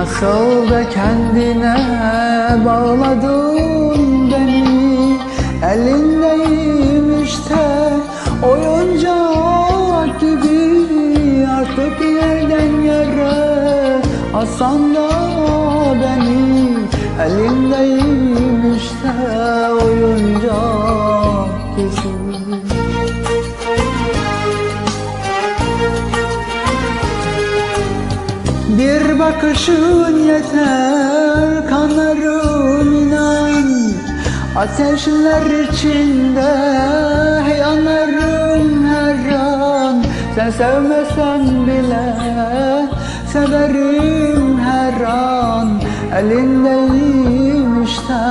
Nasıl da kendine bağladın beni. Elindeyim işte oyuncak gibi. Artık yerden yere asan da beni. Elindeyim işte oyuncak gibi bakışın yeter kanarım inan. Ateşler içinde yanarım her an. Sen sevmesen bile severim her an. Elindeyim işte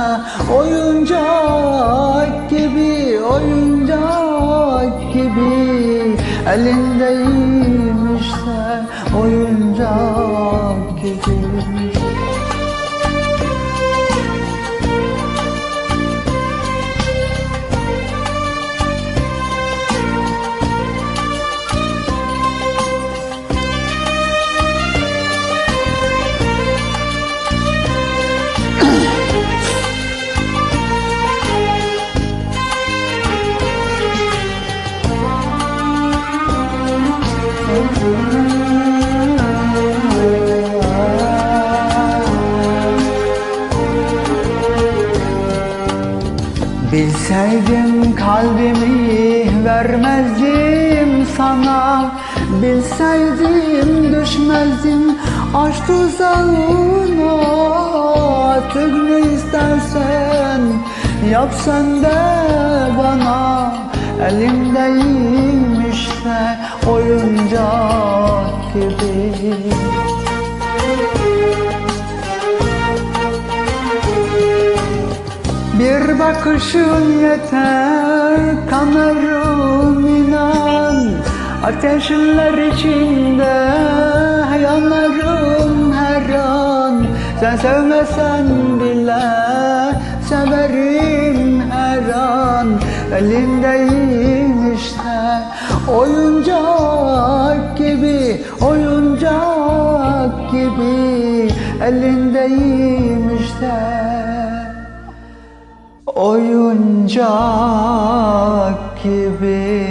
oyuncak gibi oyuncak gibi. Elindeyim oyuncak gibi Bilseydim kalbimi vermezdim sana. Bilseydim düşmezdim aşk tuzağına. Artık ne istersen yap sen de bana. Elimdeyim bakışın yeter kanarım inan. Ateşler içinde yanarım her an. Sen sevmesen bile severim her an. Elindeyim işte oyuncak gibi Oyuncak gibi. Elindeyim oyuncak gibi